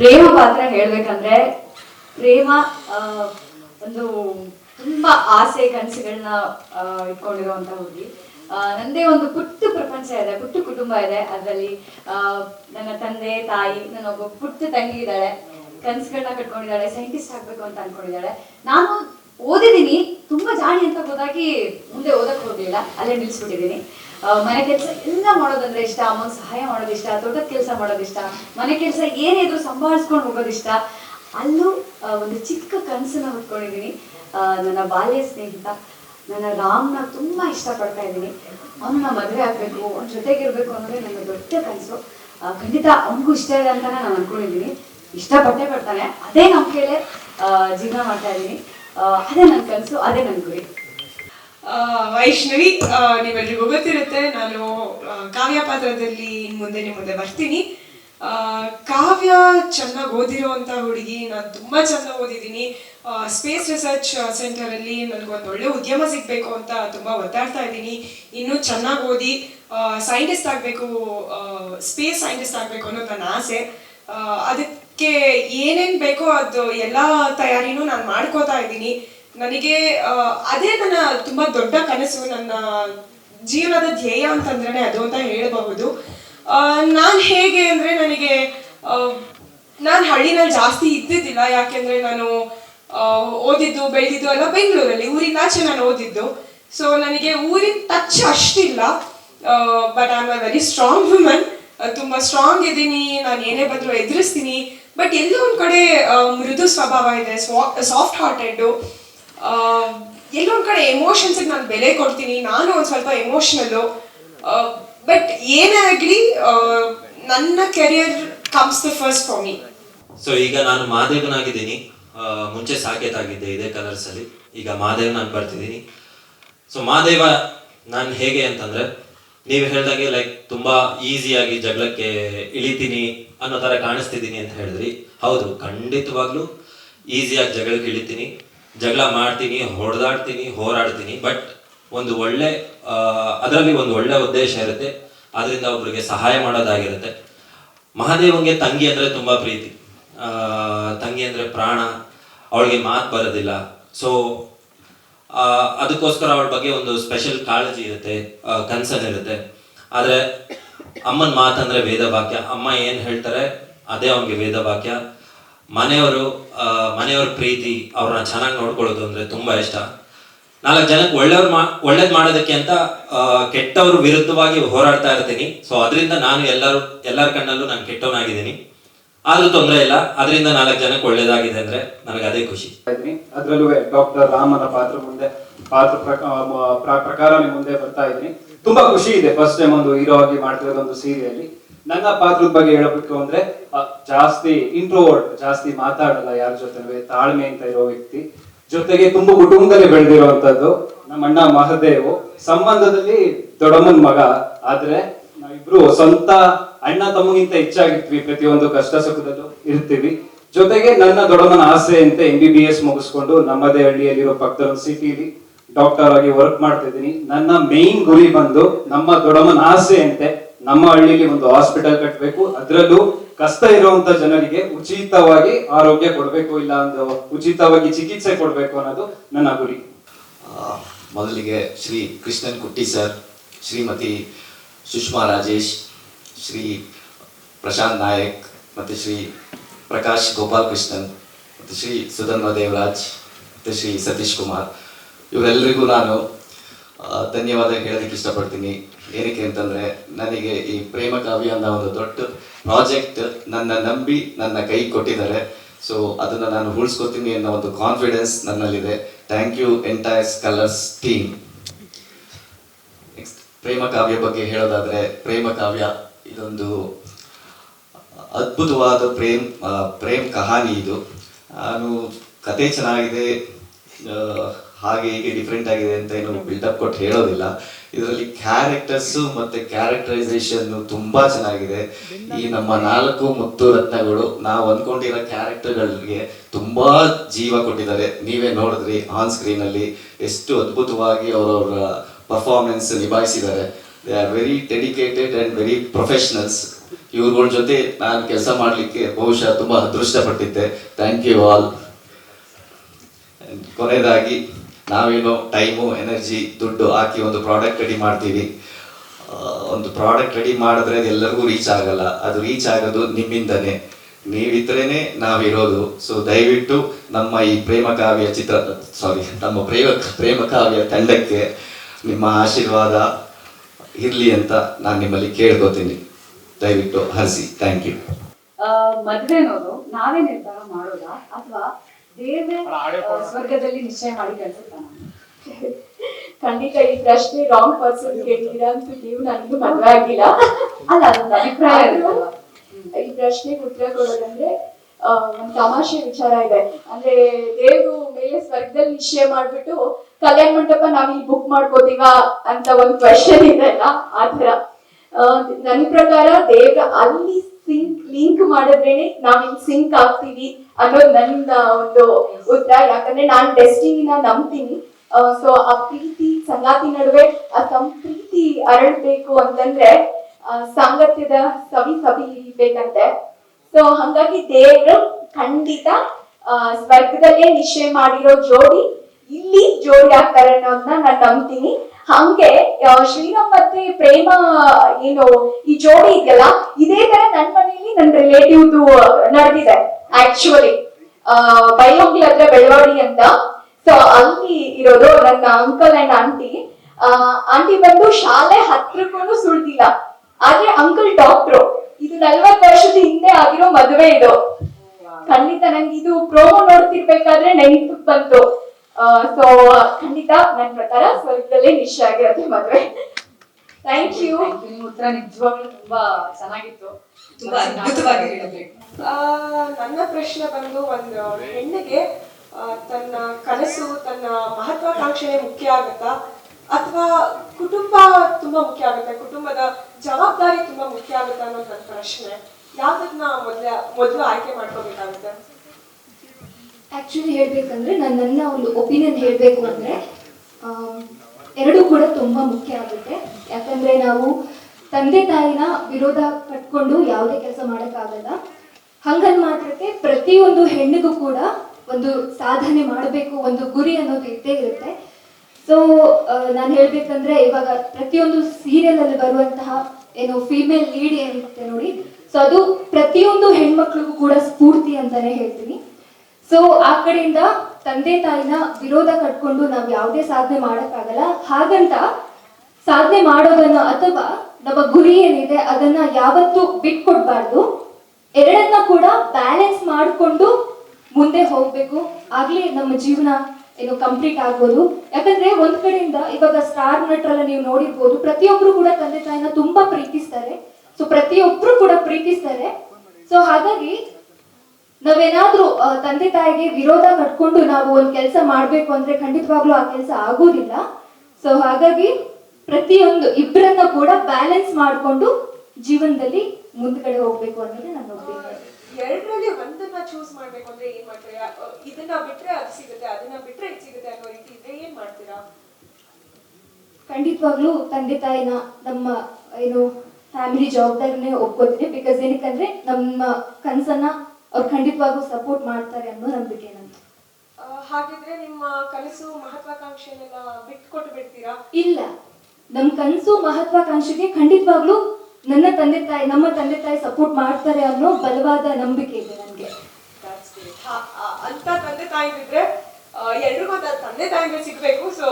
ಪ್ರೇಮ ಪಾತ್ರ ಹೇಳ್ಬೇಕಂದ್ರೆ ಪ್ರೇಮ ಒಂದು ತುಂಬಾ ಆಸೆ ಕನಸುಗಳನ್ನ ಇಟ್ಕೊಂಡಿರುವಂತ ಹುಡುಗಿ. ನಂದೇ ಒಂದು ಪುಟ್ಟ ಪ್ರಪಂಚ ಇದೆ, ಪುಟ್ಟ ಕುಟುಂಬ ಇದೆ. ಅದರಲ್ಲಿ ನನ್ನ ತಂದೆ, ತಾಯಿ, ನನ್ನ ಒಬ್ಬ ಪುಟ್ಟ ತಂಗಿ ಇದ್ದಾಳೆ. ಕನಸುಗಳನ್ನ ಕಟ್ಕೊಂಡಿದ್ದಾಳೆ, ಸೈಂಟಿಸ್ಟ್ ಆಗ್ಬೇಕು ಅಂತ ಅನ್ಕೊಂಡಿದ್ದಾಳೆ. ನಾನು ಓದಿದ್ದೀನಿ, ತುಂಬಾ ಜಾಣಿ ಅಂತ ಹೋದಾಗಿ ಮುಂದೆ ಓದಕ್ ಹೋಗ್ಲಿಲ್ಲ, ಅಲ್ಲೇ ನಿಲ್ಸ್ಬಿಟ್ಟಿದ್ದೀನಿ. ಮನೆ ಕೆಲಸ ಎಲ್ಲ ಮಾಡೋದಂದ್ರೆ ಇಷ್ಟ ಅಮ್ಮನ ಸಹಾಯ ಮಾಡೋದು ಇಷ್ಟ, ತೋಟದ ಕೆಲಸ ಮಾಡೋದು ಇಷ್ಟ, ಮನೆ ಕೆಲಸ ಏನೇ ಇದ್ರು ಸಂಭಾಳಿಸ್ಕೊಂಡು ಹೋಗೋದು ಇಷ್ಟ. ಅಲ್ಲೂ ಒಂದು ಚಿಕ್ಕ ಕನಸನ್ನ ಹೊತ್ಕೊಂಡಿದ್ದೀನಿ. ನನ್ನ ಬಾಲ್ಯ ಸ್ನೇಹಿತ, ನನ್ನ ರಾಮ್ನ ತುಂಬಾ ಇಷ್ಟಪಡ್ತಾ ಇದ್ದೀನಿ. ಅವನನ್ನ ಮದುವೆ ಆಗ್ಬೇಕು, ಅವ್ನ ಜೊತೆಗಿರ್ಬೇಕು ಅನ್ನೋದೇ ನನ್ನ ದೊಡ್ಡ ಕನಸು. ಖಂಡಿತ ಅವನಿಗೂ ಇಷ್ಟ ಇದೆ ಅಂತಾನೆ ನಾನು ಅನ್ಕೊಂಡಿದ್ದೀನಿ. ಇಷ್ಟಪಟ್ಟೆ ಪಡ್ತಾನೆ ಅದೇ ನಂಬಿಕೆಲೆ ಜೀವನ ಮಾಡ್ತಾ ಇದ್ದೀನಿ. ಅದೇ ನನ್ನ ಕನಸು, ಅದೇ ನನ್ನ ಗುರಿ. ವೈಷ್ಣವಿ ನಿಮ್ಮೆಲ್ರಿಗೂ ಗೊತ್ತಿರುತ್ತೆ. ನಾನು ಕಾವ್ಯ ಪಾತ್ರದಲ್ಲಿ ಮುಂದೆ ನಿಮ್ಮ ಮುಂದೆ ಬರ್ತೀನಿ. ಕಾವ್ಯ ಚೆನ್ನಾಗಿ ಓದಿರೋವಂಥ ಹುಡುಗಿ, ನಾನು ತುಂಬ ಚೆನ್ನಾಗಿ ಓದಿದ್ದೀನಿ. ಸ್ಪೇಸ್ ರಿಸರ್ಚ್ ಸೆಂಟರ್ ಅಲ್ಲಿ ನನಗೊಂದು ಒಳ್ಳೆ ಉದ್ಯಮ ಸಿಗಬೇಕು ಅಂತ ತುಂಬ ಒತ್ತಾಡ್ತಾ ಇದ್ದೀನಿ. ಇನ್ನೂ ಚೆನ್ನಾಗಿ ಓದಿ ಸೈಂಟಿಸ್ಟ್ ಆಗಬೇಕು ಸ್ಪೇಸ್ ಸೈಂಟಿಸ್ಟ್ ಆಗಬೇಕು ಅನ್ನೋ ನನ್ನ ಆಸೆ. ಅದಕ್ಕೆ ಏನೇನು ಬೇಕೋ ಅದು ಎಲ್ಲ ತಯಾರಿನೂ ನಾನು ಮಾಡ್ಕೋತಾ ಇದ್ದೀನಿ. ನನಗೆ ಅದೇ ನನ್ನ ತುಂಬಾ ದೊಡ್ಡ ಕನಸು, ನನ್ನ ಜೀವನದ ಧ್ಯೇಯ ಅಂತಂದ್ರೆ ಅದು ಅಂತ ಹೇಳಬಹುದು. ನಾನು ಹೇಗೆ ಅಂದ್ರೆ ನನಗೆ ನಾನು ಹಳ್ಳಿನಲ್ಲಿ ಜಾಸ್ತಿ ಇದ್ದಿದ್ದಿಲ್ಲ, ಯಾಕೆಂದ್ರೆ ನಾನು ಓದಿದ್ದು, ಬೆಳೆದಿದ್ದು ಎಲ್ಲ ಬೆಂಗಳೂರಲ್ಲಿ, ಊರಿನ ಆಚೆ ನಾನು ಓದಿದ್ದು. ಸೊ ನನಗೆ ಊರಿನ touch ಅಷ್ಟಿಲ್ಲ. But I am a very strong woman ತುಂಬಾ ಸ್ಟ್ರಾಂಗ್ ಇದ್ದೀನಿ, ನಾನು ಏನೇ ಬಂದರೂ ಎದುರಿಸ್ತೀನಿ. ಬಟ್ ಎಲ್ಲೋ ಒಂದು ಕಡೆ ಮೃದು ಸ್ವಭಾವ ಇದೆ ಸಾಫ್ಟ್ ಹಾರ್ಟೆಡ್ ಎಲ್ಲೋ ಒಂದ್ ಕಡೆ ಎಮೋಷನ್ಸ್ ನಾನು ಬೆಲೆ ಕೊಡ್ತೀನಿ. ನಾನು ಒಂದು ಸ್ವಲ್ಪ ಎಮೋಷನಲ್ಲು ಬಟ್ ಏನೇ ಆಗಲಿ ನನ್ನ career comes the first for me so ಈಗ ನಾನು ಮಾದೇವನಾಗಿದ್ದೀನಿ. ಮುಂಚೆ ಸಾಕೇತ್ ಆಗಿದ್ದೆ ಇದೇ ಕಲರ್ಸ್ ಅಲ್ಲಿ. ಈಗ ಮಾದೇವ್ ನಾನು ಬರ್ತಿದ್ದೀನಿ. ಸೊ ಮಾದೇವ ನಾನು ಹೇಗೆ ಅಂತಂದ್ರೆ, ನೀವು ಹೇಳ್ದಂಗೆ ಲೈಕ್ ತುಂಬಾ ಈಸಿಯಾಗಿ ಜಗಳಕ್ಕೆ ಇಳಿತೀನಿ ಅನ್ನೋ ತರ ಕಾಣಿಸ್ತಿದ್ದೀನಿ ಅಂತ ಹೇಳಿದ್ರಿ. ಹೌದು, ಖಂಡಿತವಾಗ್ಲೂ ಈಸಿಯಾಗಿ ಜಗಳಕ್ಕೆ ಇಳಿತೀನಿ. ಜಗಳ ಮಾಡ್ತೀನಿ, ಹೊಡೆದಾಡ್ತೀನಿ, ಹೋರಾಡ್ತೀನಿ ಬಟ್ ಒಂದು ಒಳ್ಳೆ ಅದರಲ್ಲಿ ಒಂದು ಒಳ್ಳೆ ಉದ್ದೇಶ ಇರುತ್ತೆ. ಅದರಿಂದ ಒಬ್ರಿಗೆ ಸಹಾಯ ಮಾಡೋದಾಗಿರುತ್ತೆ. ಮಹಾದೇವಂಗೆ ತಂಗಿ ಅಂದ್ರೆ ತುಂಬಾ ಪ್ರೀತಿ. ತಂಗಿ ಅಂದ್ರೆ ಪ್ರಾಣ, ಅವಳಿಗೆ ಮಾತು ಬರೋದಿಲ್ಲ. ಸೊ ಅದಕ್ಕೋಸ್ಕರ ಅವಳ ಬಗ್ಗೆ ಒಂದು ಸ್ಪೆಷಲ್ ಕಾಳಜಿ ಇರುತ್ತೆ ಕನ್ಸರ್ನ್ ಇರುತ್ತೆ. ಆದ್ರೆ ಅಮ್ಮನ ಮಾತಂದ್ರೆ ವೇದ ವಾಕ್ಯ ಅಮ್ಮ ಏನ್ ಹೇಳ್ತಾರೆ, ಅದೇ ಅವನಿಗೆ ವೇದ ವಾಕ್ಯ ಮನೆಯವರು ಮನೆಯವ್ರ ಪ್ರೀತಿ, ಅವ್ರನ್ನ ಚೆನ್ನಾಗಿ ನೋಡ್ಕೊಳ್ಳೋದು ಅಂದ್ರೆ ತುಂಬಾ ಇಷ್ಟ. ನಾಲ್ಕು ಜನಕ್ಕೆ ಒಳ್ಳೆಯವ್ರು ಮಾ, ಒಳ್ಳೇದ್ ಮಾಡೋದಕ್ಕೆ ಅಂತ ಕೆಟ್ಟವರು ವಿರುದ್ಧವಾಗಿ ಹೋರಾಡ್ತಾ ಇರ್ತೀನಿ. ಸೊ ಅದರಿಂದ ನಾನು ಎಲ್ಲರೂ, ಎಲ್ಲರ ಕಣ್ಣಲ್ಲೂ ನಾನು ಕೆಟ್ಟವನಾಗಿದ್ದೀನಿ ಆದ್ರೂ ತೊಂದರೆ ಇಲ್ಲ. ಅದರಿಂದ ನಾಲ್ಕು ಜನಕ್ಕೆ ಒಳ್ಳೇದಾಗಿದೆ ಅಂದ್ರೆ ನನಗೆ ಅದೇ ಖುಷಿ. ಅದರಲ್ಲೂ ಡಾಕ್ಟರ್ ರಾಮನ ಪಾತ್ರ ಮುಂದೆ, ಪಾತ್ರ ಪ್ರಕ- ಪ್ರ- ಪ್ರಕಾರ ಮುಂದೆ ಬರ್ತಾ ಇದ್ದೀನಿ ತುಂಬಾ ಖುಷಿ ಇದೆ ಫಸ್ಟ್ ಟೈಮ್ ಒಂದು ಹೀರೋ ಆಗಿ ಮಾಡ್ತಿರೋದು ಒಂದು ಸೀರಿಯಲ್ ನನ್ನ ಪಾತ್ರದ ಬಗ್ಗೆ ಹೇಳಬೇಕು ಅಂದ್ರೆ ಜಾಸ್ತಿ ಇಂಟ್ರೋವರ್ಡ್ ಜಾಸ್ತಿ ಮಾತಾಡಲ್ಲ ಯಾರ ಜೊತೆ ತಾಳ್ಮೆ ಅಂತ ಇರೋ ವ್ಯಕ್ತಿ. ಜೊತೆಗೆ ತುಂಬಾ ಕುಟುಂಬದಲ್ಲಿ ಬೆಳೆದಿರುವಂತದ್ದು ನಮ್ಮ ಅಣ್ಣ ಮಹದೇವ್. ಸಂಬಂಧದಲ್ಲಿ ದೊಡ್ಡಮ್ಮನ್ ಮಗ. ಆದ್ರೆ ನಾವಿಬ್ರು ಸ್ವಂತ ಅಣ್ಣ ತಮ್ಮಗಿಂತ ಹೆಚ್ಚಾಗಿರ್ತೀವಿ ಪ್ರತಿಯೊಂದು ಕಷ್ಟ ಸುಖದಲ್ಲೂ ಇರ್ತೀವಿ. ಜೊತೆಗೆ ನನ್ನ ದೊಡ್ಡಮ್ಮನ ಆಸೆ ಅಂತ ಎಂ ಬಿ ಬಿ ಎಸ್ ಮುಗಿಸ್ಕೊಂಡು ನಮ್ಮದೇ ಹಳ್ಳಿಯಲ್ಲಿರೋ ಪಕ್ಕದ ಸಿಟಿಲಿ ಡಾಕ್ಟರ್ ಆಗಿ ವರ್ಕ್ ಮಾಡ್ತಾ ಇದ್ದೀನಿ ನನ್ನ ಮೇನ್ ಗುರಿ ಬಂದು ನಮ್ಮ ದೊಡ್ಡಮ್ಮನ ಆಸೆ ಅಂತೆ ನಮ್ಮ ಹಳ್ಳಿಲಿ ಒಂದು ಹಾಸ್ಪಿಟಲ್ ಕಟ್ಟಬೇಕು ಅದರಲ್ಲೂ ಕಷ್ಟ ಇರುವಂತ ಜನರಿಗೆ ಉಚಿತವಾಗಿ ಆರೋಗ್ಯ ಕೊಡಬೇಕು ಇಲ್ಲ ಒಂದು ಉಚಿತವಾಗಿ ಚಿಕಿತ್ಸೆ ಕೊಡಬೇಕು ಅನ್ನೋದು ನನ್ನ ಗುರಿ. ಮೊದಲಿಗೆ ಶ್ರೀ ಕೃಷ್ಣನ್ ಕುಟ್ಟಿ ಸರ್, ಶ್ರೀಮತಿ ಸುಷ್ಮಾ ರಾಜೇಶ್, ಶ್ರೀ ಪ್ರಶಾಂತ್ ನಾಯಕ್, ಮತ್ತು ಶ್ರೀ ಪ್ರಕಾಶ್ ಗೋಪಾಲ್ ಕೃಷ್ಣನ್, ಮತ್ತು ಶ್ರೀ ಸುಧನ್ವ ದೇವರಾಜ್, ಮತ್ತು ಶ್ರೀ ಸತೀಶ್ ಕುಮಾರ್. ಇವರೆಲ್ಲರಿಗೂ ನಾನು ಧನ್ಯವಾದ ಹೇಳೋದಕ್ಕೆ ಇಷ್ಟಪಡ್ತೀನಿ. ಏನಕ್ಕೆ ಅಂತಂದರೆ, ನನಗೆ ಈ ಪ್ರೇಮ ಕಾವ್ಯ ಅನ್ನೋ ಒಂದು ದೊಡ್ಡ ಪ್ರಾಜೆಕ್ಟ್ ನನ್ನ ನಂಬಿ ನನ್ನ ಕೈ ಕೊಟ್ಟಿದ್ದಾರೆ. ಸೊ ಅದನ್ನು ನಾನು ಉಳಿಸ್ಕೊತೀನಿ ಅನ್ನೋ ಒಂದು ಕಾನ್ಫಿಡೆನ್ಸ್ ನನ್ನಲ್ಲಿದೆ. Thank you entire Colors team Prema Kavya ಬಗ್ಗೆ ಹೇಳೋದಾದ್ರೆ, ಪ್ರೇಮ ಕಾವ್ಯ ಇದೊಂದು ಅದ್ಭುತವಾದ ಪ್ರೇಮ್ ಪ್ರೇಮ್ ಕಹಾನಿ ಇದು. ನಾನು ಕತೆ ಚೆನ್ನಾಗಿದೆ ಹಾಗೆ ಹೀಗೆ ಡಿಫ್ರೆಂಟ್ ಆಗಿದೆ ಅಂತ ಏನು ಬಿಲ್ಡಪ್ ಕೊಟ್ಟು ಹೇಳೋದಿಲ್ಲ. ಇದರಲ್ಲಿ ಕ್ಯಾರೆಕ್ಟರ್ಸು ಮತ್ತೆ ಕ್ಯಾರೆಕ್ಟರೈಸೇಷನ್ ತುಂಬಾ ಚೆನ್ನಾಗಿದೆ. ಈ ನಮ್ಮ ನಾಲ್ಕು ಮುತ್ತು ರತ್ನಗಳು, ನಾವು ಅನ್ಕೊಂಡಿರೋ ಕ್ಯಾರೆಕ್ಟರ್ಗಳಿಗೆ ತುಂಬಾ ಜೀವ ಕೊಟ್ಟಿದ್ದಾರೆ. ನೀವೇ ನೋಡಿದ್ರಿ ಆನ್ ಸ್ಕ್ರೀನ್ ಅಲ್ಲಿ ಎಷ್ಟು ಅದ್ಭುತವಾಗಿ ಅವರವರ performance ನಿಭಾಯಿಸಿದ್ದಾರೆ. They are very dedicated and very professionals ಇವ್ರುಗಳ ಜೊತೆ ನಾನು ಕೆಲಸ ಮಾಡಲಿಕ್ಕೆ ಬಹುಶಃ ತುಂಬ ಅದೃಷ್ಟಪಟ್ಟಿದ್ದೆ. ಥ್ಯಾಂಕ್ ಯು ಆಲ್ ಕೊನೆಯದಾಗಿ ನಾವೇನೋ ಟೈಮು, ಎನರ್ಜಿ, ದುಡ್ಡು ಹಾಕಿ ಒಂದು ಪ್ರಾಡಕ್ಟ್ ರೆಡಿ ಮಾಡ್ತೀವಿ. ಒಂದು ಪ್ರಾಡಕ್ಟ್ ರೆಡಿ ಮಾಡಿದ್ರೆ ಎಲ್ಲರಿಗೂ ರೀಚ್ ಆಗಲ್ಲ. ಅದು ರೀಚ್ ಆಗೋದು ನಿಮ್ಮಿಂದನೇ. ನೀವಿದ್ರೇ ನಾವಿರೋದು. ಸೊ ದಯವಿಟ್ಟು ನಮ್ಮ ಈ ಪ್ರೇಮ ಕಾವ್ಯ ಚಿತ್ರ ಸಾರಿ ನಮ್ಮ ಪ್ರೇಮ ಪ್ರೇಮ ಕಾವ್ಯ ತಂಡಕ್ಕೆ ನಿಮ್ಮ ಆಶೀರ್ವಾದ ಇರಲಿ ಅಂತ ನಾನು ನಿಮ್ಮಲ್ಲಿ ಕೇಳ್ಕೋತೀನಿ. ದಯವಿಟ್ಟು ಹರಿಸಿ ಥ್ಯಾಂಕ್ ಯು ಮದ್ವೆ ಅನ್ನೋದು ನಾವೇ ನಿರ್ಧಾರ ಮಾಡೋದಾ? ಅಥವಾ ದೇವರೇ ಸ್ವರ್ಗದಲ್ಲಿ ನಿಶ್ಚಯ ಮಾಡಿ ಕಳ್ಸುತ್ತಾನ ಖಂಡಿತ ಈ ಪ್ರಶ್ನೆ ರಾಂಗ್ ಪರ್ಸನ್ ಕೇಳಿದೀರಾ ಅಂತ ನೀವು ನನಗೂ ಮದುವೆ ಆಗಿಲ್ಲ. ಅಲ್ಲ ಅದೊಂದು ಅಭಿಪ್ರಾಯ ಈ ಪ್ರಶ್ನೆಗೆ ಉತ್ತರ ಕೊಡೋದಂದ್ರೆ ಒಂದು ತಮಾಷೆ ವಿಚಾರ ಇದೆ. ಅಂದ್ರೆ ದೇವ್ರು ಮೇಲೆ ಸ್ವರ್ಗದಲ್ಲಿ ನಿಶ್ಚಯ ಮಾಡ್ಬಿಟ್ಟು ಕಲ್ಯಾಣ ಮಂಟಪ ನಾವಿಲ್ಲಿ ಬುಕ್ ಮಾಡ್ಕೋತೀವ ಅಂತ ಒಂದು ಕ್ವಶನ್ ಇದೆ ಅಲ್ಲ ಆ ತರ ನನ್ನ ನನ್ ಪ್ರಕಾರ ದೇವ್ರ ಅಲ್ಲಿ ಸಿಂಕ್, ಲಿಂಕ್ ಮಾಡಿದ್ರೇನೆ ನಾವ್ ಇಲ್ಲಿ ಸಿಂಕ್ ಆಗ್ತೀವಿ ಅನ್ನೋದು ನನ್ನ ಒಂದು ಉತ್ತರ. ಯಾಕಂದ್ರೆ ನಾನು ಡೆಸ್ಟಿನಿನ ನಂಬ್ತೀನಿ. ಸೊ ಆ ಪ್ರೀತಿ, ಸಂಗಾತಿ ನಡುವೆ ಆ ಪ್ರೀತಿ ಅರಳ್ಬೇಕು ಅಂತಂದ್ರೆ ಸಾಂಗತ್ಯದ ಸವಿ ಸವಿ ಬೇಕಂತೆ. ಸೊ ಹಂಗಾಗಿ ದೇವರು ಖಂಡಿತ ಸ್ವರ್ಗದಲ್ಲೇ ನಿಶ್ಚಯ ಮಾಡಿರೋ ಜೋಡಿ, ಇಲ್ಲಿ ಜೋಡಿ ಆಗ್ತಾರೆ ಅನ್ನೋದನ್ನ ನಾನು ನಂಬ್ತೀನಿ. ಹಂಗೆ ಶ್ರೀರಾಮ್ ಮತ್ತೆ ಪ್ರೇಮ, ಏನು, ಈ ಜೋಡಿ ಇದೆಯಲ್ಲ, ಇದೇ ತರ ನನ್ ಮನೆಯಲ್ಲಿ ನನ್ ರಿಲೇಟಿವ್ದು ನಡೆದಿದೆ ಆಕ್ಚುಲಿ ಬೈಲೊಂಗ್ಲಿ ಹತ್ರ ಬೆಳವಾಡಿ ಅಂತ. ಸೊ ಅಲ್ಲಿ ಇರೋದು ನನ್ನ ಅಂಕಲ್ ಅಂಡ್ ಆಂಟಿ ಆಂಟಿ ಬಂದು ಶಾಲೆ ಹತ್ರಕ್ಕೂ ಸುಳ್ದಿಲ್ಲ. ಆದ್ರೆ ಅಂಕಲ್ ಡಾಕ್ಟ್ರು ಇದು ನಲ್ವತ್ತು ವರ್ಷದ ಹಿಂದೆ ಆಗಿರೋ ಮದುವೆ ಇದು. ಖಂಡಿತ ನಂಗೆ ಇದು ಪ್ರೋಮೋ ನೋಡ್ತಿರ್ಬೇಕಾದ್ರೆ ನೆನಪು ಬಂತು. ಸೊ ಖಂಡಿತ ನನ್ನ ಪ್ರಕಾರ ಸ್ವಲ್ಪದಲ್ಲೇ ನಿಶ್ಚಯ ಆಗಿರುತ್ತೆ ಮದುವೆ. ಥ್ಯಾಂಕ್ ಯು ನಿಮ್ಮ ಉತ್ತರ ನಿಜವಾಗ್ಲೂ ತುಂಬಾ ಚೆನ್ನಾಗಿತ್ತು. ತುಂಬಾ ಅದ್ಭುತವಾಗಿ ಹೇಳಬೇಕು. ಆ, ನನ್ನ ಪ್ರಶ್ನೆ ಬಂದು ಒಂದು ಹೆಣ್ಣಿಗೆ ಆ, ತನ್ನ ಕನಸು ತನ್ನ ಮಹತ್ವಾಕಾಂಕ್ಷೆ ಮುಖ್ಯ ಆಗುತ್ತಾ? ಅಥವಾ ಕುಟುಂಬ ತುಂಬಾ ಮುಖ್ಯ ಆಗುತ್ತೆ? ಕುಟುಂಬದ ಜವಾಬ್ದಾರಿ ತುಂಬಾ ಮುಖ್ಯ ಆಗುತ್ತಾ ಅನ್ನೋದು ನನ್ನ ಪ್ರಶ್ನೆ. ಯಾವ್ದನ್ನ ಮೊದ್ಲ ಮೊದಲು ಆಯ್ಕೆ ಮಾಡ್ಕೋಬೇಕಾಗುತ್ತೆ? ಆಕ್ಚುಲಿ ಹೇಳಬೇಕಂದ್ರೆ ನಾನು ನನ್ನ ಒಂದು ಒಪಿನಿಯನ್ ಹೇಳಬೇಕು ಅಂದರೆ ಎರಡೂ ಕೂಡ ತುಂಬ ಮುಖ್ಯ ಆಗುತ್ತೆ. ಯಾಕಂದರೆ ನಾವು ತಂದೆ ತಾಯಿನ ವಿರೋಧ ಪಟ್ಕೊಂಡು ಯಾವುದೇ ಕೆಲಸ ಮಾಡೋಕ್ಕಾಗಲ್ಲ. ಹಂಗನ್ ಮಾತ್ರಕ್ಕೆ ಪ್ರತಿಯೊಂದು ಹೆಣ್ಣಿಗೂ ಕೂಡ ಒಂದು ಸಾಧನೆ ಮಾಡಬೇಕು, ಒಂದು ಗುರಿ ಅನ್ನೋದು ಇದ್ದೇ ಇರುತ್ತೆ. ಸೊ ನಾನು ಹೇಳಬೇಕಂದ್ರೆ ಇವಾಗ ಪ್ರತಿಯೊಂದು ಸೀರಿಯಲ್ ಅಲ್ಲಿ ಬರುವಂತಹ ಏನು ಫೀಮೇಲ್ ಲೀಡ್ ಏನಿರುತ್ತೆ ನೋಡಿ, ಸೊ ಅದು ಪ್ರತಿಯೊಂದು ಹೆಣ್ಮಕ್ಳಿಗೂ ಕೂಡ ಸ್ಫೂರ್ತಿ ಅಂತಾನೆ ಹೇಳ್ತೀನಿ. ಸೊ ಆ ಕಡೆಯಿಂದ ತಂದೆ ತಾಯಿನ ವಿರೋಧ ಕಟ್ಕೊಂಡು ನಾವು ಯಾವುದೇ ಸಾಧನೆ ಮಾಡೋಕ್ಕಾಗಲ್ಲ. ಹಾಗಂತ ಸಾಧನೆ ಮಾಡೋದನ್ನ ಅಥವಾ ನಮ್ಮ ಗುರಿ ಏನಿದೆ ಅದನ್ನ ಯಾವತ್ತೂ ಬಿಟ್ಕೊಡ್ಬಾರ್ದು. ಎರಡನ್ನ ಕೂಡ ಬ್ಯಾಲೆನ್ಸ್ ಮಾಡಿಕೊಂಡು ಮುಂದೆ ಹೋಗ್ಬೇಕು. ಆಗ್ಲೇ ನಮ್ಮ ಜೀವನ ಏನು ಕಂಪ್ಲೀಟ್ ಆಗ್ಬೋದು. ಯಾಕಂದ್ರೆ ಒಂದ್ ಕಡೆಯಿಂದ ಇವಾಗ ಸ್ಟಾರ್ ನಟರೆಲ್ಲ ನೀವು ನೋಡಿರ್ಬೋದು, ಪ್ರತಿಯೊಬ್ರು ಕೂಡ ತಂದೆ ತಾಯಿನ ತುಂಬಾ ಪ್ರೀತಿಸ್ತಾರೆ. ಸೊ ಪ್ರತಿಯೊಬ್ರು ಕೂಡ ಪ್ರೀತಿಸ್ತಾರೆ. ಸೊ ಹಾಗಾಗಿ ನಾವೇನಾದ್ರೂ ತಂದೆ ತಾಯಿಗೆ ವಿರೋಧ ಕಟ್ಕೊಂಡು ನಾವು ಒಂದ್ ಕೆಲಸ ಮಾಡ್ಬೇಕು ಅಂದ್ರೆ ಖಂಡಿತವಾಗ್ಲೂ ಆ ಕೆಲಸ ಆಗೋದಿಲ್ಲ. ಸೊ ಹಾಗಾಗಿ ಪ್ರತಿಯೊಂದು ಇಬ್ಬರನ್ನ ಕೂಡ ಬ್ಯಾಲೆನ್ಸ್ ಮಾಡ್ಕೊಂಡು ಜೀವನದಲ್ಲಿ ಮುಂದ್ಗಡೆ ಹೋಗ್ಬೇಕು ಅನ್ನೋದೇ ನನ್ನ ಒಪಿನಿಯನ್. ಎರಡರಲ್ಲಿ ಒಂದನ್ನ ಚೂಸ್ ಮಾಡ್ಬೇಕು ಅಂದ್ರೆ ಏನ್ ಮಾಡ್ತೀರಾ? ಇದನ್ನ ಬಿಟ್ರೆ ಅದು ಸಿಗುತ್ತೆ ಅದನ್ನ ಬಿಟ್ರೆ ಇದು ಸಿಗುತ್ತೆ ಅನ್ನೋ ರೀತಿ ಇದ್ರೆ ಏನ್ ಮಾಡ್ತೀರಾ? ಖಂಡಿತವಾಗ್ಲೂ ತಂದೆ ತಾಯಿನ ನಮ್ಮ ಏನು ಫ್ಯಾಮಿಲಿ ಜವಾಬ್ದಾರಿನೇ ಒಪ್ಕೋತೀನಿ ಬಿಕಾಸ್ ಏನಕ್ಕಂದ್ರೆ ನಮ್ಮ ಕನ್ಸನ್ನ ಅವ್ರು ಖಂಡಿತವಾಗೂ ಸಪೋರ್ಟ್ ಮಾಡ್ತಾರೆ ಅನ್ನೋ ನಂಬಿಕೆ ನಂದು. ಆ, ಹಾಗಿದ್ರೆ ನಿಮ್ಮ ಕನಸು ಮಹತ್ವಾಕಾಂಕ್ಷೆನೆಲ್ಲ ಬಿಟ್ಕೊಟ್ಟು ಬಿಡ್ತೀರಾ? ಇಲ್ಲ. ನಮ್ ಕನಸು ಮಹತ್ವಾಕಾಂಕ್ಷೆಗೆ ಖಂಡಿತವಾಗ್ಲೂ ನನ್ನ ತಂದೆ ತಾಯಿ ನಮ್ಮ ತಂದೆ ತಾಯಿ ಸಪೋರ್ಟ್ ಮಾಡ್ತಾರೆ ಅನ್ನೋ ಬಲವಾದ ನಂಬಿಕೆ ಇದೆ ನನಗೆ. ಅಂತ ತಂದೆ ತಾಯಿ ಇದ್ರೆ ಎಲ್ರಿಗೂ ಅದ ತಂದೆ ತಾಯಿಗೆ ಸಿಗ್ಬೇಕು ಸೊ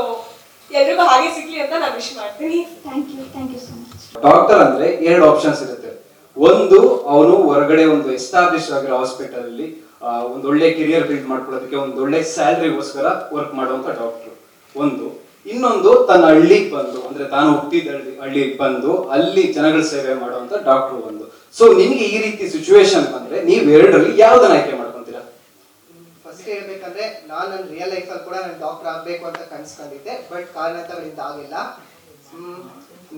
ಎಲ್ರಿಗೂ ಹಾಗೆ ಸಿಗ್ಲಿ ಅಂತ ನಾನು ವಿಶ್ ಮಾಡ್ತೀನಿ. Thank you thank you so much doctor ಅಂದ್ರೆ ಎರಡು ಆಪ್ಷನ್ಸ್ ಇರುತ್ತೆ. ಒಂದು, ಅವನು ಹೊರಗಡೆ ಒಂದು ಎಸ್ಟಾಬ್ಲಿಷ್ ಆಗಿರೋ ಹಾಸ್ಪಿಟಲ್ ಅಲ್ಲಿ ಒಂದು ಒಳ್ಳೆ ಕೆರಿಯರ್ ಬಿಲ್ಡ್ ಮಾಡ್ಕೊಳ್ಳೋದಕ್ಕೆ ಒಂದು ಒಳ್ಳೆ ಸ್ಯಾಲ್ರಿಗೋಸ್ಕರ ವರ್ಕ್ ಮಾಡುವಂತ ಡಾಕ್ಟರ್ ಒಂದು. ಇನ್ನೊಂದು, ತನ್ನ ಹಳ್ಳಿಗೆ ಬಂದು, ಅಂದ್ರೆ ತಾನು ಹುಟ್ಟಿದ ಹಳ್ಳಿ, ಹಳ್ಳಿಗೆ ಬಂದು, ಅಲ್ಲಿ ಜನಗಳ ಸೇವೆ ಮಾಡುವಂತ ಡಾಕ್ಟರ್ ಒಂದು. ಸೊ ನಿಮ್ಗೆ ಈ ರೀತಿ ಸಿಚುವೇಶನ್ ಬಂದ್ರೆ, ನೀವ್ ಎರಡರಲ್ಲಿ ಯಾವ್ದನ್ನ ಆಯ್ಕೆ ಮಾಡ್ಕೊಂತೀರಾ? ಫಸ್ಟ್ ಹೇಳ್ಬೇಕಂದ್ರೆ, ನಾನು ನನ್ನ ರಿಯಲ್ ಅಲ್ಲಿ ಕೂಡ ನಾನು ಡಾಕ್ಟರ್ ಆಗಬೇಕು ಅಂತ ಕನ್ಸ್ಕೊಂಡಿದ್ದೆ ಬಟ್ ಕಾರಣ ಆಗಿಲ್ಲ.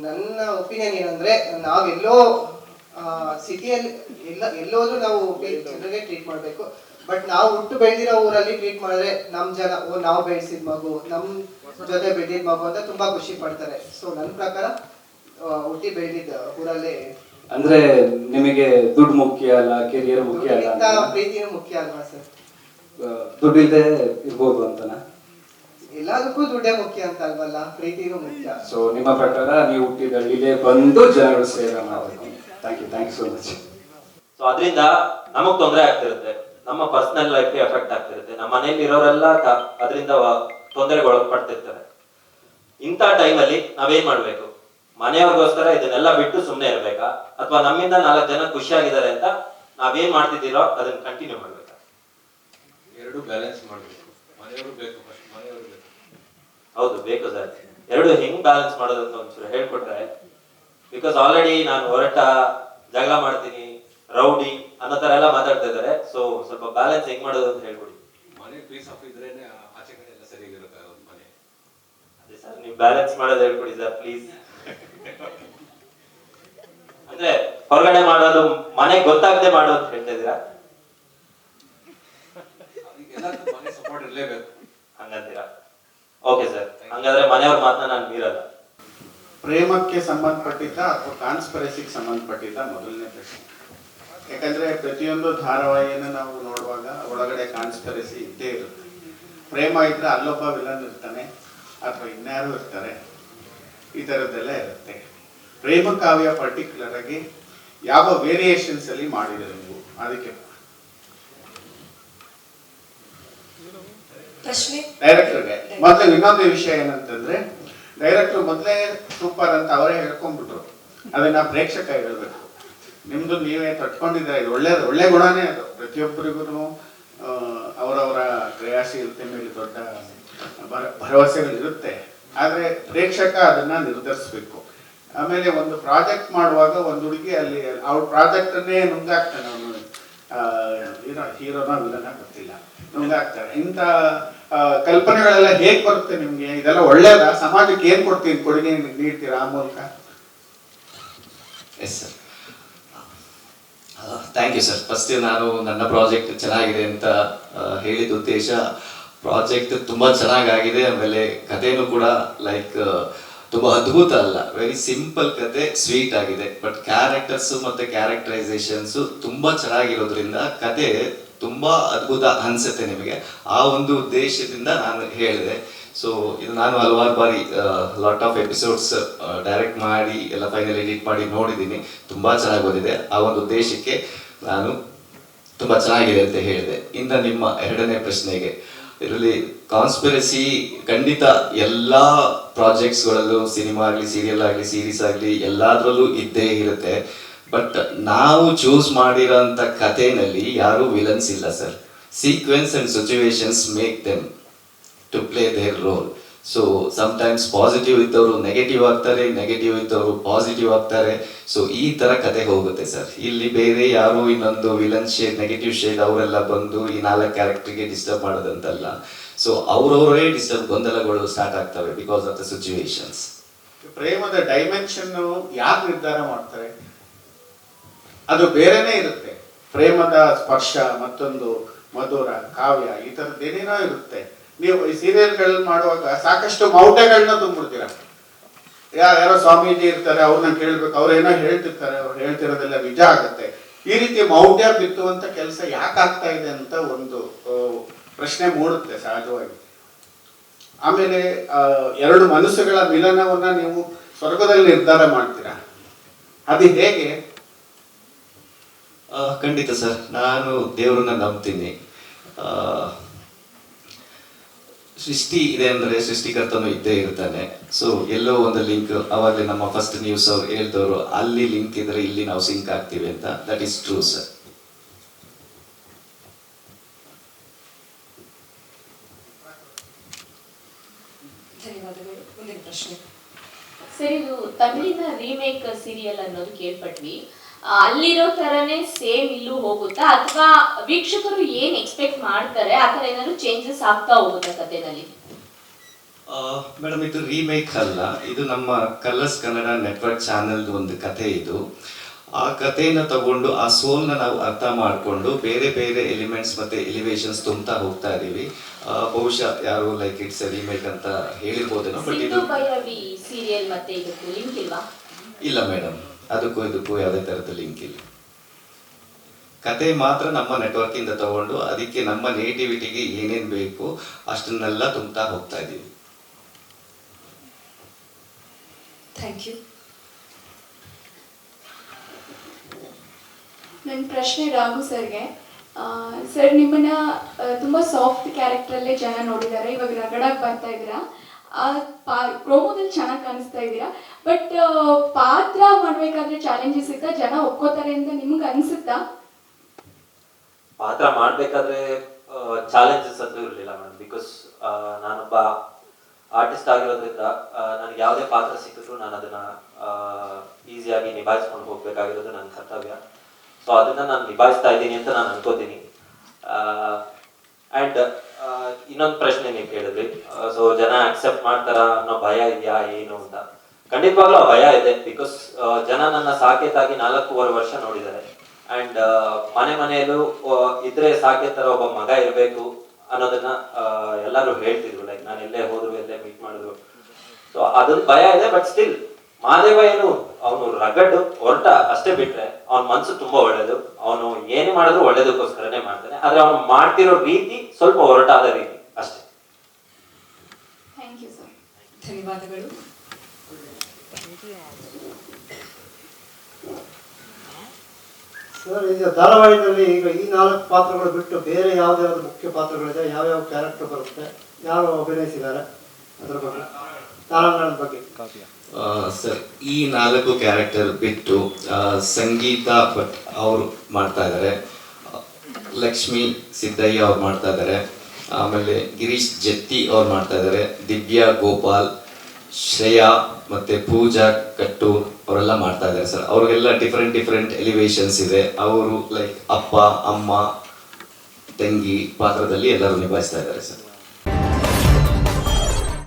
ನನ್ನ ಒಪಿನಿಯನ್ ಏನಂದ್ರೆ, ನಾವೆಲ್ಲೋ ಸಿಟಿಯಲ್ಲಿ ಎಲ್ಲ ಎಲ್ಲೋದ್ರೂ ನಾವು ಜನರಿಗೆ ಟ್ರೀಟ್ ಮಾಡಬೇಕು. ಬಟ್ ನಾವು ಹುಟ್ಟು ಬೆಳೆದಿರೋ ಊರಲ್ಲಿ ಟ್ರೀಟ್ ಮಾಡಿದ್ರೆ ನಮ್ಮ ಜನ ಓ ನಾವು ಬೆಳೆಸಿದ ಮಗು ನಮ್ಮ ಜೊತೆ ಬೆಳೆದಿದ್ದ ಮಗು ಅಂತ ತುಂಬಾ ಖುಷಿ ಪಡ್ತಾರೆ. ಸೊ ನನ್ನ ಪ್ರಕಾರ ಹುಟ್ಟಿ ಬೆಳೆದಿದ್ದ ಊರಲ್ಲಿ ಅಂದ್ರೆ ನಿಮಗೆ ದುಡ್ಡು ಮುಖ್ಯ ಅಲ್ಲ ಕೆರಿಯರ್ ಮುಖ್ಯ ಅಲ್ಲ? ಪ್ರೀತಿನೂ ಮುಖ್ಯ ಅಲ್ವಾ ಸರ್? ದುಡ್ಡು ಇಲ್ಲದೆ ಇರ್ಬೋದು ಅಂತನಾ? ಎಲ್ಲದಕ್ಕೂ ದುಡ್ಡೇ ಮುಖ್ಯ ಅಂತ ಅಲ್ವಲ್ಲ ಪ್ರೀತಿನೂ ಮುಖ್ಯ. ಸೊ ನಿಮ್ಮ ಪ್ರಕಾರ ನೀವು ಹುಟ್ಟಿದ ಹಳ್ಳಿಲೇ ಬಂದು ಜನಗಳು ಸೇವೆ ಮಾಡಬೇಕು. Thank you thank you so much so ಅದರಿಂದ ನಮಗ್ ತೊಂದರೆ ಆಗ್ತಿರುತ್ತೆ. ನಮ್ಮ ಪರ್ಸನಲ್ ಲೈಫ್ಗೆ ಎಫೆಕ್ಟ್ ಆಗ್ತಿರುತ್ತೆ. ನಮ್ಮ ಮನೆಯಲ್ಲಿ ಇರೋರೆಲ್ಲ ಅದರಿಂದ ತೊಂದರೆಗೆ ಒಳಪಡ್ತಿರ್ತಾರೆ ಇಂಥ ಟೈಮಲ್ಲಿ ನಾವೇನ್ ಮಾಡ್ಬೇಕು? ಮನೆಯವ್ರಿಗೋಸ್ಕರ ಇದನ್ನೆಲ್ಲ ಬಿಟ್ಟು ಸುಮ್ಮನೆ ಇರ್ಬೇಕಾ? ಅಥವಾ ನಮ್ಮಿಂದ ನಾಲ್ಕು ಜನ ಖುಷಿಯಾಗಿದ್ದಾರೆ ಅಂತ ನಾವೇನ್ ಮಾಡ್ತಿದ್ದೀರೋ ಅದನ್ನ ಕಂಟಿನ್ಯೂ ಮಾಡ್ಬೇಕಾ? ಎರಡು ಬ್ಯಾಲೆನ್ಸ್ ಮಾಡಬೇಕು. ಮನೆಯವರು ಬೇಕು ಫಸ್ಟ್ ಮನೆಯವರು ಬೇಕು. ಹೌದು ಬೇಕು ಸರ್. ಎರಡು ಹೆಂಗ್ ಬ್ಯಾಲೆನ್ಸ್ ಮಾಡೋದು ಅಂತ ಒಂಚೂರು ಹೇಳ್ಕೊಟ್ರೆ ಬಿಕಾಸ್ ಆಲ್ರೆಡಿ ನಾನು ಹೊರಟ ಜಗಳ ಮಾಡ್ತೀನಿ ರೌಡಿ ಅನ್ನೋ ತರ ಎಲ್ಲ ಮಾತಾಡ್ತಾ ಇದ್ದಾರೆ. ಸೊ ಸ್ವಲ್ಪ ಬ್ಯಾಲೆನ್ಸ್ ಹೆಂಗ್ ಮಾಡೋದು ಅಂತ ಹೇಳ್ಬಿಡಿ ಮನೆ ಪೀಸ್ ಆಫ್ ಇದ್ರೇನೆ ಆಚೆ ಕಡೆ ಎಲ್ಲ ಸರಿಯಾಗಿರುತ್ತೆ ಒಂದು ಮನೆ. ಅದೇ ಸರ್ ನೀವು ಬ್ಯಾಲೆನ್ಸ್ ಮಾಡೋದು ಹೇಳ್ಕೊಡಿ ಸರ್ ಪ್ಲೀಸ್ ಅಂದ್ರೆ ಹೊರಗಡೆ ಮಾಡೋದು ಮನೆ ಗೊತ್ತಾಗದೆ ಮಾಡು ಅಂತ ಹೇಳ್ತಾ ಮನೆ ಸಪೋರ್ಟ್ ಇರಲೇಬೇಕು. ಹಂಗಂತೀರಾ? ಓಕೆ ಸರ್ ಹಂಗಾದ್ರೆ ಮನೆಯವ್ರ ಮಾತನ್ನ ನಾನು ಮೀರಲ್ಲ. ಪ್ರೇಮಕ್ಕೆ ಸಂಬಂಧಪಟ್ಟಿದ್ದ ಅಥವಾ ಟ್ರಾನ್ಸ್ಪರೆನ್ಸಿಗೆ ಸಂಬಂಧಪಟ್ಟಿದ್ದ ಮೊದಲನೇ ಪ್ರಶ್ನೆ. ಯಾಕಂದ್ರೆ ಪ್ರತಿಯೊಂದು ಧಾರಾವಾಹಿಯನ್ನು ನಾವು ನೋಡುವಾಗ ಒಳಗಡೆ ಕಾನ್ಸ್ಪರೆಸಿ ಇದ್ದೇ ಇರುತ್ತೆ. ಪ್ರೇಮ ಇದ್ರೆ ಅಲ್ಲೊಬ್ಬ ವಿಲನ್ ಇರ್ತಾನೆ ಅಥವಾ ಇನ್ಯಾರು ಇರ್ತಾರೆ ಈ ಥರದ್ದೆಲ್ಲ ಇರುತ್ತೆ. ಪ್ರೇಮ ಕಾವ್ಯ ಪರ್ಟಿಕ್ಯುಲರ್ ಆಗಿ ಯಾವ ವೇರಿಯೇಷನ್ಸ್ ಅಲ್ಲಿ ಮಾಡಿದರೆ ನೀವು? ಅದಕ್ಕೆ ಡೈರೆಕ್ಟರ್ಗೆ ಮೊದಲು ಇನ್ನೊಂದು ವಿಷಯ ಏನಂತಂದ್ರೆ ಡೈರೆಕ್ಟರ್ ಮೊದಲೇ ಸೂಪರ್ ಅಂತ ಅವರೇ ಹೇಳ್ಕೊಂಡ್ಬಿಟ್ರು. ಅದನ್ನ ಪ್ರೇಕ್ಷಕ ಹೇಳ್ಬೇಕು. ನಿಮ್ದು ನೀವೇ ತಟ್ಕೊಂಡಿದ್ರೆ ಇದು ಒಳ್ಳೆ ಒಳ್ಳೆ ಗುಣನೇ ಅದು. ಪ್ರತಿಯೊಬ್ಬರಿಗೂ ಅವರವರ ಕ್ರಿಯಾಶೀಲತೆ ಮೇಲೆ ದೊಡ್ಡ ಭರ- ಭರವಸೆಗಳಿರುತ್ತೆ ಆದರೆ ಪ್ರೇಕ್ಷಕ ಅದನ್ನ ನಿರ್ಧರಿಸ್ಬೇಕು. ಆಮೇಲೆ ಒಂದು ಪ್ರಾಜೆಕ್ಟ್ ಮಾಡುವಾಗ ಒಂದು ಹುಡುಗಿ ಅಲ್ಲಿ ಅವ್ರ ಪ್ರಾಜೆಕ್ಟನ್ನೇ ಅನ್ನೇ ನುಂಗಾಕ್ತಾನೆ ಅವನು. ಹೀರೋ ಹೀರೋನ ವಿಲನ ಗೊತ್ತಿಲ್ಲ. ನುಂಗಾಗ್ತಾರೆ ಇಂಥ ಕಲ್ಪನೆಗಳೆಲ್ಲ ಹೇಗ್ ಬರುತ್ತೆ ನಿಮ್ಗೆ? ಇದೆಲ್ಲ ಒಳ್ಳೇದ? ಸಮಾಜಕ್ಕೆ ಏನ್ ಕೊಡ್ತೀನಿ ಕೊಡುಗೆ ನೀಡ್ತೀರಾ ಆ ಮೂಲಕ? Yes sir thank you sir first ನಾನು ನನ್ನ ಪ್ರಾಜೆಕ್ಟ್ ಚೆನ್ನಾಗಿದೆ ಅಂತ ಹೇಳಿದ ಉದ್ದೇಶ ಪ್ರಾಜೆಕ್ಟ್ ತುಂಬಾ ಚೆನ್ನಾಗಾಗಿದೆ. ಆಮೇಲೆ ಕಥೆನೂ ಕೂಡ ಲೈಕ್ ತುಂಬಾ ಅದ್ಭುತ ಅಲ್ಲ. ವೆರಿ ಸಿಂಪಲ್ ಕತೆ ಸ್ವೀಟ್ ಆಗಿದೆ. ಬಟ್ ಕ್ಯಾರೆಕ್ಟರ್ಸು ಮತ್ತು ಕ್ಯಾರೆಕ್ಟರೈಸೇಷನ್ಸು ತುಂಬ ಚೆನ್ನಾಗಿರೋದ್ರಿಂದ ಕತೆ ತುಂಬಾ ಅದ್ಭುತ ಅನ್ಸುತ್ತೆ ನಿಮಗೆ. ಆ ಒಂದು ಉದ್ದೇಶದಿಂದ ನಾನು ಹೇಳಿದೆ. ಸೊ ಇದು ನಾನು ಹಲವಾರು ಬಾರಿ ಲಾಟ್ ಆಫ್ ಎಪಿಸೋಡ್ಸ್ ಡೈರೆಕ್ಟ್ ಮಾಡಿ, ಎಲ್ಲ ಫೈನಲ್ ಎಡಿಟ್ ಮಾಡಿ ನೋಡಿದ್ದೀನಿ. ತುಂಬಾ ಚೆನ್ನಾಗಿ ಬಂದಿದೆ. ಆ ಒಂದು ಉದ್ದೇಶಕ್ಕೆ ನಾನು ತುಂಬಾ ಚೆನ್ನಾಗಿದೆ ಅಂತ ಹೇಳಿದೆ. ಇನ್ನು ನಿಮ್ಮ ಎರಡನೇ ಪ್ರಶ್ನೆಗೆ. ಇದರಲ್ಲಿ ಕಾನ್ಸ್ಪಿರಸಿ ಖಂಡಿತ ಎಲ್ಲ ಪ್ರಾಜೆಕ್ಟ್ಸ್ಗಳಲ್ಲೂ ಸಿನಿಮಾ ಆಗಲಿ ಸೀರಿಯಲ್ ಆಗಲಿ ಸೀರೀಸ್ ಆಗಲಿ, ಎಲ್ಲದರಲ್ಲೂ ಇದ್ದೇ ಇರುತ್ತೆ. ಬಟ್ ನಾವು ಚೂಸ್ ಮಾಡಿರೋಂಥ ಕಥೆನಲ್ಲಿ ಯಾರೂ ವಿಲನ್ಸ್ ಇಲ್ಲ sir sequence and situations make them to play their role so sometimes positive ಇದ್ದವರು ನೆಗೆಟಿವ್ ಆಗ್ತಾರೆ ನೆಗೆಟಿವ್ ಇದ್ದವರು ಪಾಸಿಟಿವ್ ಆಗ್ತಾರೆ. ಸೊ ಈ ತರ ಕತೆ ಹೋಗುತ್ತೆ ಸರ್ ಇಲ್ಲಿ ಬೇರೆ ಯಾರು ಇನ್ನೊಂದು ವಿಲನ್ ಶೇಡ್ ನೆಗೆಟಿವ್ ಶೇಡ್ ಅವರೆಲ್ಲ ಬಂದು ಈ ನಾಲ್ಕು ಕ್ಯಾರೆಕ್ಟರ್ಗೆ ಡಿಸ್ಟರ್ಬ್ ಮಾಡೋದಂತಲ್ಲ. ಸೊ ಅವರವರೇ ಡಿಸ್ಟರ್ಬ್ ಗೊಂದಲಗಳು ಸ್ಟಾರ್ಟ್ ಆಗ್ತವೆ ಬಿಕಾಸ್ ಆಫ್ ದ ಸಿಚುವೇಶನ್ಸ್ ಪ್ರೇಮದ ಡೈಮೆನ್ಷನ್ ಯಾರು ನಿರ್ಧಾರ ಮಾಡ್ತಾರೆ? ಅದು ಬೇರೆನೇ ಇರುತ್ತೆ. ಪ್ರೇಮದ ಸ್ಪರ್ಶ, ಮತ್ತೊಂದು ಮಧುರ, ಕಾವ್ಯ, ಈ ಥರದ್ದು ಏನೇನೋ ಇರುತ್ತೆ. ನೀವು ಈ ಸೀರಿಯಲ್ಗಳಲ್ಲಿ ಮಾಡುವಾಗ ಸಾಕಷ್ಟು ಮೌಢ್ಯಗಳನ್ನ ತುಂಬಿಡ್ತೀರ. ಯಾರೋ ಸ್ವಾಮೀಜಿ ಇರ್ತಾರೆ ಅವ್ರನ್ನ ಕೇಳ್ಬೇಕು ಅವ್ರೇನೋ ಹೇಳ್ತಿರ್ತಾರೆ, ಅವ್ರು ಹೇಳ್ತಿರೋದೆಲ್ಲ ನಿಜ ಆಗುತ್ತೆ. ಈ ರೀತಿ ಮೌಢ್ಯ ಬಿತ್ತುವಂತ ಕೆಲಸ ಯಾಕೆ ಆಗ್ತಾ ಇದೆ ಅಂತ ಒಂದು ಪ್ರಶ್ನೆ ಮೂಡುತ್ತೆ ಸಹಜವಾಗಿ. ಆಮೇಲೆ ಎರಡು ಮನಸ್ಸುಗಳ ಮಿಲನವನ್ನ ನೀವು ಸ್ವರ್ಗದಲ್ಲಿ ನಿರ್ಧಾರ ಮಾಡ್ತೀರಾ? ಅದು ಹೇಗೆ? ಖಂಡಿತ ಸರ್. ನಾನು ದೇವರನ್ನ ನಂಬ್ತೀನಿ. ಸೃಷ್ಟಿ ಇದೆ ಅಂದ್ರೆ ಸೃಷ್ಟಿಕರ್ತನು ಇದ್ದೇ ಇರ್ತಾನೆ. ಸೊ ಎಲ್ಲೋ ಒಂದು ಲಿಂಕ್ ಅವಾಗಲೇ ನಮ್ಮ ಫಸ್ಟ್ ನ್ಯೂಸ್ ಅವ್ರು ಹೇಳ್ದವರು, ಅಲ್ಲಿ ಲಿಂಕ್ ಇದ್ರೆ ಇಲ್ಲಿ ನಾವು ಸಿಂಕ್ ಆಗ್ತೀವಿ ಅಂತ. ದಟ್ ಇಸ್ ಟ್ರೂ ಸರ್ ಸರಿ, ಇದು ತಮಿಳಿನ ರೀಮೇಕ್ ಸೀರಿಯಲ್ ಅನ್ನೋದು ಕೇಳ್ಪಟ್ವಿ. ಅಲ್ಲಿರೋ ತರನೇ ಸೇಮ್ ಇಲ್ಲೂ ಹೋಗುತ್ತಾ? ಅಥವಾ ವೀಕ್ಷಕರು ಏನ್ ಎಕ್ಸ್ಪೆಕ್ಟ್ ಮಾಡ್ತಾರೆ? ಆ ತರ ಏನಾದ್ರು ಚೇಂಜಸ್ ಆಗ್ತಾ ಹೋಗುತ್ತಾ ಕಥೆನಲ್ಲಿ ಮೇಡಮ್ ಇದು ರೀಮೇಕ್ ಅಲ್ಲ. ಇದು ನಮ್ಮ ಕಲರ್ಸ್ ಕನ್ನಡ ನೆಟ್ವರ್ಕ್ ಚಾನೆಲ್ ಒಂದು ಕಥೆ ಇದು. ಆ ಕಥೆಯನ್ನು ತಗೊಂಡು ಆ ಸೋಲ್ನ ನಾವು ಅರ್ಥ ಮಾಡಿಕೊಂಡು ಬೇರೆ ಬೇರೆ ಎಲಿಮೆಂಟ್ಸ್ ಮತ್ತೆ ಎಲಿವೇಶನ್ಸ್ ತುಂಬ್ತಾ ಹೋಗ್ತಾ ಇದೀವಿ ಬಹುಶಃ ಯಾರು ಲೈಕ್ ಇಟ್ಸ್ ರೀಮೇಕ್ ಅಂತ ಹೇಳಿರ್ಬೋದೇನೋ ಬಟ್ ಇದು ಭೈರವಿ ಸೀರಿಯಲ್ ಮತ್ತೆ ಇದಕ್ಕೂ ಲಿಂಕ್ ಇಲ್ವಾ? ಇಲ್ಲ ಮೇಡಮ್. ಅದಕ್ಕೂ ಇದಕ್ಕೂ ಯಾವುದೇ ಥರದ ಲಿಂಕ್ ಇಲ್ಲ. ಕತೆ ಮಾತ್ರ ನಮ್ಮ ನೆಟ್ವರ್ಕಿಂದ ತಗೊಂಡು ಅದಕ್ಕೆ ನಮ್ಮ ನೇಟಿವಿಟಿಗೆ ಏನೇನು ಬೇಕು ಅಷ್ಟನ್ನೆಲ್ಲ ತುಂಬ್ತಾ ಹೋಗ್ತಾ ಇದ್ದೀವಿ. ಥ್ಯಾಂಕ್ ಯು ನನ್ನ ಪ್ರಶ್ನೆ ರಾಘು ಸರ್ಗೆ. ಸರ್, ನಿಮ್ಮನ್ನ ತುಂಬಾ ಸಾಫ್ಟ್ ಕ್ಯಾರೆಕ್ಟರಲ್ಲೇ ಜನ ನೋಡಿದ್ದಾರೆ. ಇವಾಗ ರಗಡಾಗಿ ಬರ್ತಾ ಇದ್ದೀರಾ? ಪ್ರೋಮೋದಲ್ಲಿ ಚೆನ್ನಾಗಿ ಕಾಣಿಸ್ತಾ ಇದ್ದೀರಾ? ಬಟ್ ಪಾತ್ರ ಮಾಡಬೇಕಾದ್ರೆ ಚಾಲೆಂಜಸ್ ಇತ್ತ? ಜನ ಒಪ್ಕೋತಾರೆ ಅಂತ ನಿಮ್ಗೆ ಅನ್ಸುತ್ತಾ? ಪಾತ್ರ ಮಾಡ್ಬೇಕಾದ್ರೆ ಚಾಲೆಂಜಸ್ ಅಂತೂ ಇರಲಿಲ್ಲ ಮೇಡಮ್ ಬಿಕಾಸ್ ನಾನೊಬ್ಬ ಆರ್ಟಿಸ್ಟ್ ಆಗಿರೋದ್ರಿಂದ ನನಗೆ ಯಾವುದೇ ಪಾತ್ರ ಸಿಕ್ಕಿದ್ರು ನಾನು ಅದನ್ನ ಈಸಿಯಾಗಿ ನಿಭಾಯಿಸ್ಕೊಂಡು ಹೋಗ್ಬೇಕಾಗಿರೋದು ನನ್ನ ಕರ್ತವ್ಯ. ಸೊ ಅದನ್ನ ನಾನು ನಿಭಾಯಿಸ್ತಾ ಇದ್ದೀನಿ ಅಂತ ನಾನು ಅನ್ಕೋತೀನಿ. ಆ್ಯಂಡ್ ಇನ್ನೊಂದು ಪ್ರಶ್ನೆ ನೀವು ಕೇಳಿದ್ರಿ. ಸೊ ಜನ ಅಕ್ಸೆಪ್ಟ್ ಮಾಡ್ತಾರ ಅನ್ನೋ ಭಯ ಇದೆಯಾ, ಏನು ಅಂತ? ಖಂಡಿತವಾಗ್ಲೂ ಭಯ ಇದೆ ಬಿಕಾಸ್ ಜನ ನನ್ನ ಸಾಕೇತಾಗಿ ನಾಲ್ಕೂವರೆ ವರ್ಷ ನೋಡಿದ್ದಾರೆ. ಅಂಡ್ ಮನೆ ಮನೆಯಲ್ಲೂ ಇದ್ರೆ ಸಾಕೇತರ ತರ ಒಬ್ಬ ಮಗ ಇರಬೇಕು ಅನ್ನೋದನ್ನ ಎಲ್ಲರೂ ಹೇಳ್ತಿದ್ರು. ಲೈಕ್ ನಾನು ಎಲ್ಲೇ ಹೋದ್ರು, ಎಲ್ಲೇ ಮೀಟ್ ಮಾಡಿದ್ರು. ಸೊ ಅದೊಂದು ಭಯ ಇದೆ ಬಟ್ ಸ್ಟಿಲ್ ಮಾದೇವ ಏನು ಅವನು ರಗಡ್ ಹೊರಟ ಅಷ್ಟೇ ಬಿಟ್ರೆ ಅವನ ಮನ್ಸು ತುಂಬಾ ಒಳ್ಳೇದು. ಅವನು ಏನು ಮಾಡಿದ್ರು ಒಳ್ಳೇದಕ್ಕೋಸ್ಕರನೇ ಮಾಡ್ತಾನೆ. ಆದ್ರೆ ಅವನು ಮಾಡ್ತಿರೋ ರೀತಿ ಸ್ವಲ್ಪ ಹೊರಟಾದ ರೀತಿ ಅಷ್ಟೇ. ಥ್ಯಾಂಕ್ ಯು ಸರ್ ಧನ್ಯವಾದಗಳು. ಸರ್ ಈಗ ಧಾರಾವಾಹಿನಲ್ಲಿ ಈಗ ಈ ನಾಲ್ಕು ಪಾತ್ರಗಳು ಬಿಟ್ಟು ಬೇರೆ ಯಾವ್ದಾದ್ರು ಯಾವ್ದು ಮುಖ್ಯ ಪಾತ್ರಗಳಿದೆ ಯಾವ್ಯಾವ ಕ್ಯಾರೆಕ್ಟರ್ ಬರುತ್ತೆ ಯಾರು ಅಭಿನಯಿಸಿದ್ದಾರೆ ಅದರ ಬಗ್ಗೆ ತಾರಾಂಗಣದ ಬಗ್ಗೆ. ಸರ್, ಈ ನಾಲ್ಕು ಕ್ಯಾರೆಕ್ಟರ್ ಬಿಟ್ಟು ಸಂಗೀತ ಭಟ್ ಅವರು ಮಾಡ್ತಾ ಇದ್ದಾರೆ ಲಕ್ಷ್ಮಿ ಸಿದ್ದಯ್ಯ ಅವ್ರು ಮಾಡ್ತಾ ಇದ್ದಾರೆ ಆಮೇಲೆ ಗಿರೀಶ್ ಜತ್ತಿ ಅವ್ರು ಮಾಡ್ತಾ ಇದ್ದಾರೆ ದಿವ್ಯಾ ಗೋಪಾಲ್, ಶ್ರೇಯಾ ಮತ್ತೆ ಪೂಜಾ ಕಟ್ಟು ಅವರೆಲ್ಲ ಮಾಡ್ತಾ ಇದ್ದಾರೆ ಸರ್. ಅವ್ರಿಗೆಲ್ಲ ಡಿಫ್ರೆಂಟ್ ಡಿಫ್ರೆಂಟ್ ಎಲಿವೇಶನ್ಸ್ ಇದೆ. ಅವರು ಲೈಕ್ ಅಪ್ಪ, ಅಮ್ಮ, ತಂಗಿ ಪಾತ್ರದಲ್ಲಿ ಎಲ್ಲರೂ ನಿಭಾಯಿಸ್ತಾ ಇದ್ದಾರೆ ಸರ್.